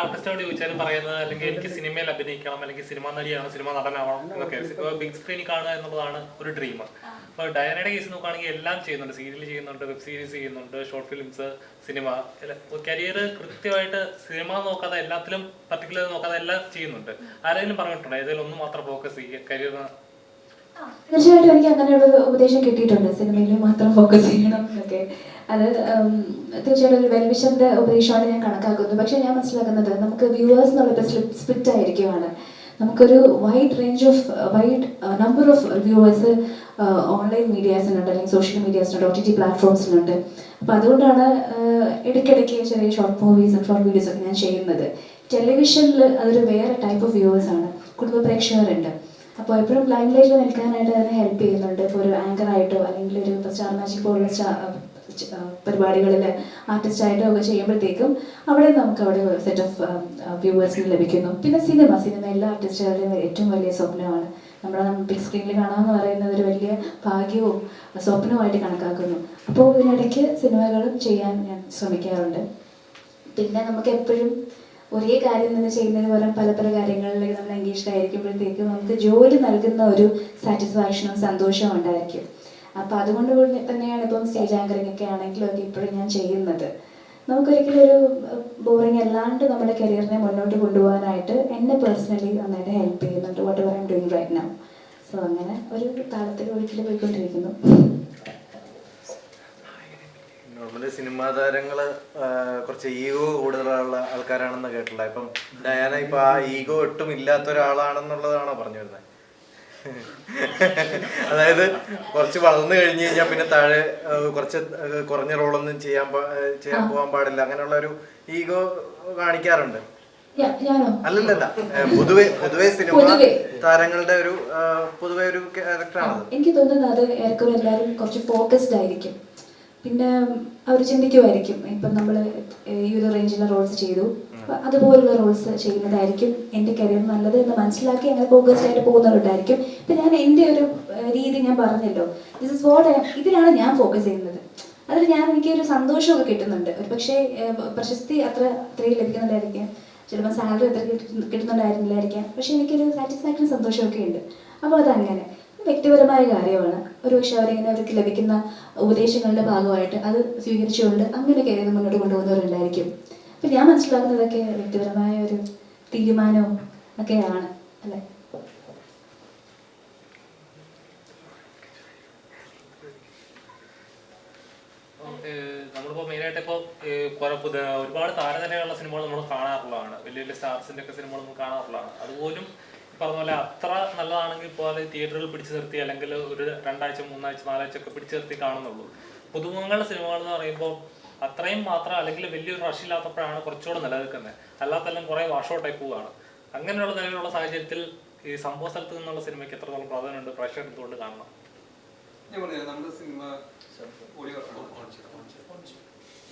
ആർട്ടിസ്റ്റോട് ചോദിച്ചാലും പറയുന്നത് അല്ലെങ്കിൽ എനിക്ക് സിനിമയിൽ അഭിനയിക്കണം അല്ലെങ്കിൽ സിനിമ നടിയാണ് സിനിമ നടനാവണം എന്നൊക്കെ. ബിഗ് സ്ക്രീനിൽ കാണുക എന്നുള്ളതാണ് ഒരു ഡ്രീം അപ്പോൾ ഡയനയുടെ കേസ് നോക്കുകയാണെങ്കിൽ എല്ലാം ചെയ്യുന്നുണ്ട്. സീരിയൽ ചെയ്യുന്നുണ്ട് വെബ് സീരീസ് ചെയ്യുന്നുണ്ട് ഷോർട്ട് ഫിലിംസ് സിനിമ കരിയർ കൃത്യമായിട്ട് സിനിമ നോക്കാതെ എല്ലാത്തിലും പർട്ടിക്കുലർ നോക്കാതെ എല്ലാം ചെയ്യുന്നുണ്ട്. ആരെങ്കിലും പറഞ്ഞിട്ടുണ്ടോ? ഏതെങ്കിലും ഒന്ന് മാത്രം ഫോക്കസ് ചെയ്യുക കരിയർ തീർച്ചയായിട്ടും എനിക്ക് അങ്ങനെയുള്ള ഉപദേശം കിട്ടിയിട്ടുണ്ട്. സിനിമയിൽ മാത്രം ഫോക്കസ് ചെയ്യണം എന്നൊക്കെ. അത് തീർച്ചയായിട്ടും ഒരു വെൽവിഷന്റെ ഉപദേശമാണ് ഞാൻ കണക്കാക്കുന്നത്. പക്ഷെ ഞാൻ മനസ്സിലാക്കുന്നത് നമുക്ക് വ്യൂവേഴ്സ് എന്നുള്ള സ്പ്ലിറ്റ് ആയിരിക്കുവാണ്. നമുക്കൊരു wide range of wide number of viewers online മീഡിയാസിനുണ്ട് അല്ലെങ്കിൽ സോഷ്യൽ മീഡിയാസിനുണ്ട് ഒ ടി ടി പ്ലാറ്റ്ഫോംസിനുണ്ട് അപ്പോൾ അതുകൊണ്ടാണ് ഇടയ്ക്കിടയ്ക്ക് ചെറിയ ഷോർട്ട് മൂവീസും ഷോർട്ട് വീഡിയോസ് ഒക്കെ ഞാൻ ചെയ്യുന്നത്. ടെലിവിഷനിൽ അതൊരു വേറെ ടൈപ്പ് ഓഫ് വ്യൂവേഴ്സാണ് കുടുംബ പ്രേക്ഷകരുണ്ട്. അപ്പോൾ എപ്പോഴും ലൈം ലൈറ്റിൽ നിൽക്കാനായിട്ട് തന്നെ ഹെൽപ്പ് ചെയ്യുന്നുണ്ട്. ഇപ്പോൾ ഒരു ആങ്കർ ആയിട്ടോ അല്ലെങ്കിൽ ഒരു സ്റ്റാർ മാജിക് പോലുള്ള പരിപാടികളിൽ ആർട്ടിസ്റ്റായിട്ടോ ഒക്കെ ചെയ്യുമ്പോഴത്തേക്കും അവിടെ നമുക്ക് അവിടെ ഒരു സെറ്റ് ഓഫ് വ്യൂവേഴ്സിന് ലഭിക്കുന്നു. പിന്നെ സിനിമ സിനിമ എല്ലാ ആർട്ടിസ്റ്റുകളുടെയും ഏറ്റവും വലിയ സ്വപ്നമാണ്. നമ്മുടെ ബിഗ് സ്ക്രീനിൽ കാണാമെന്ന് പറയുന്നത് ഒരു വലിയ ഭാഗ്യവും സ്വപ്നവുമായിട്ട് കണക്കാക്കുന്നു. അപ്പോൾ ഇതിനിടയ്ക്ക് സിനിമകളും ചെയ്യാൻ ഞാൻ ശ്രമിക്കാറുണ്ട്. പിന്നെ നമുക്ക് എപ്പോഴും ഒരേ കാര്യം തന്നെ ചെയ്യുന്നതിന് പകരം പല പല കാര്യങ്ങളിലേക്ക് നമ്മൾ എൻഗേജ്ഡ് ആയിരിക്കുമ്പോഴത്തേക്കും നമുക്ക് ജോലി നൽകുന്ന ഒരു സാറ്റിസ്ഫാക്ഷനും സന്തോഷവും ഉണ്ടായിരിക്കും. അപ്പം അതുകൊണ്ട് തന്നെയാണ് ഇപ്പം സ്റ്റേജ് ആങ്കറിംഗ് ഒക്കെ ആണെങ്കിലും ഒക്കെ ഇപ്പോഴും ഞാൻ ചെയ്യുന്നത്. നമുക്കൊരിക്കലും ഒരു ബോറിംഗ് അല്ലാണ്ട് നമ്മുടെ കരിയറിനെ മുന്നോട്ട് കൊണ്ടുപോകാനായിട്ട് എന്നെ പേഴ്സണലി നന്നായിട്ട് ഹെൽപ്പ് ചെയ്യുന്നുണ്ട്. Whatever I'm doing right now so അങ്ങനെ ഒരു താളത്തിൽ ഒരിക്കലും പോയിക്കൊണ്ടിരിക്കുന്നു. നോർമലി സിനിമാ താരങ്ങൾ കുറച്ച് ഈഗോ കൂടുതലുള്ള ആൾക്കാരാണെന്ന് കേട്ടില്ല ഇപ്പം ഡയാന ഇപ്പൊ ആ ഈഗോ ഒട്ടും ഇല്ലാത്ത ഒരാളാണെന്നുള്ളതാണോ പറഞ്ഞു വരുന്നത് അതായത് കുറച്ച് വളർന്നു കഴിഞ്ഞു കഴിഞ്ഞാൽ പിന്നെ താഴെ കുറച്ച് കുറഞ്ഞ റോളൊന്നും ചെയ്യാൻ ചെയ്യാൻ പോകാൻ പാടില്ല. അങ്ങനെയുള്ള ഒരു ഈഗോ കാണിക്കാറുണ്ട്. അല്ലല്ല പൊതുവെ പൊതുവെ സിനിമ. താരങ്ങളുടെ ഒരു പൊതുവെ ഒരു ക്യാരക്ടറാണത്. എനിക്ക് തോന്നുന്നത് അത് എല്ലാവരും കുറച്ച് ഫോക്കസ്ഡ് ആയിരിക്കും. പിന്നെ അവർ ചിന്തിക്കുമായിരിക്കും. ഇപ്പം നമ്മൾ ഈ ഒരു റേഞ്ചിലെ റോൾസ് ചെയ്തു. അതുപോലുള്ള റോൾസ് ചെയ്യുന്നതായിരിക്കും എന്റെ കരിയർ നല്ലത് എന്ന് മനസ്സിലാക്കി അങ്ങനെ ഫോക്കസ്ഡ് ആയിട്ട് പോകുന്നവരുണ്ടായിരിക്കും. ഇപ്പം ഞാൻ എന്റെ ഒരു രീതി ഞാൻ പറഞ്ഞല്ലോ. ദിസ് ഇസ് വാട്ട് ഇതിലാണ് ഞാൻ ഫോക്കസ് ചെയ്യുന്നത്. അതിൽ ഞാൻ എനിക്ക് ഒരു സന്തോഷമൊക്കെ കിട്ടുന്നുണ്ട്. ഒരു പക്ഷേ പ്രശസ്തി അത്ര അത്രയും ലഭിക്കുന്നുണ്ടായിരിക്കാം. ചിലപ്പോൾ സാലറി അത്ര കിട്ടുന്ന- കിട്ടുന്നുണ്ടായിരുന്നില്ലായിരിക്കാം. പക്ഷേ എനിക്കൊരു സാറ്റിസ്ഫാക്ഷൻ സന്തോഷമൊക്കെ ഉണ്ട്. അപ്പോൾ അതങ്ങനെ. വ്യക്തിപരമായ കാര്യമാണ്. ഒരു പക്ഷെ അവരിങ്ങനെ അവർക്ക് ലഭിക്കുന്ന ഉപദേശങ്ങളുടെ ഭാഗമായിട്ട് അത് സ്വീകരിച്ചുകൊണ്ട് അങ്ങനെ കരുതി മുന്നോട്ട് കൊണ്ടുപോകുന്നവരുണ്ടായിരിക്കും. അപ്പം ഞാൻ മനസ്സിലാക്കുന്നതൊക്കെ വ്യക്തിപരമായ ഒരു തീരുമാനവും ഒക്കെയാണ് അല്ലേ? നമ്മളിപ്പോൾ നമ്മളിപ്പോ മെയിനായിട്ട് ഇപ്പോൾ ഒരുപാട് താരതമ്യമുള്ള സിനിമകൾ നമ്മൾ കാണാറുള്ളതാണ്. വലിയ വലിയ സ്റ്റാർസിന്റെ ഒക്കെ സിനിമകൾ നമ്മൾ കാണാറുള്ളതാണ്. അതുപോലും പറഞ്ഞ പോലെ അത്ര നല്ലതാണെങ്കിൽ അത് തിയേറ്ററിൽ പിടിച്ചു നിർത്തി അല്ലെങ്കിൽ ഒരു രണ്ടാഴ്ച മൂന്നാഴ്ച നാലാഴ്ച ഒക്കെ പിടിച്ചു നിർത്തി കാണുന്നുള്ളൂ. പുതുമുഖങ്ങളുടെ സിനിമകൾ എന്ന് പറയുമ്പോൾ അത്രയും മാത്രം അല്ലെങ്കിൽ വലിയൊരു റഷ് ഇല്ലാത്തപ്പോഴാണ് കുറച്ചുകൂടെ നിലനിൽക്കുന്നത്. അല്ലാത്തെല്ലാം കുറെ വാഷൗട്ടായി പോവുകയാണ്. അങ്ങനെയുള്ള നിലവിലുള്ള സാഹചര്യത്തിൽ ഈ സംഭവ സ്ഥലത്ത് നിന്നുള്ള സിനിമയ്ക്ക് എത്രത്തോളം പ്രാധാന്യമുണ്ട് പ്രഷർ എന്തുകൊണ്ട് കാണണം? ഞാൻ പറഞ്ഞു നമ്മുടെ സിനിമ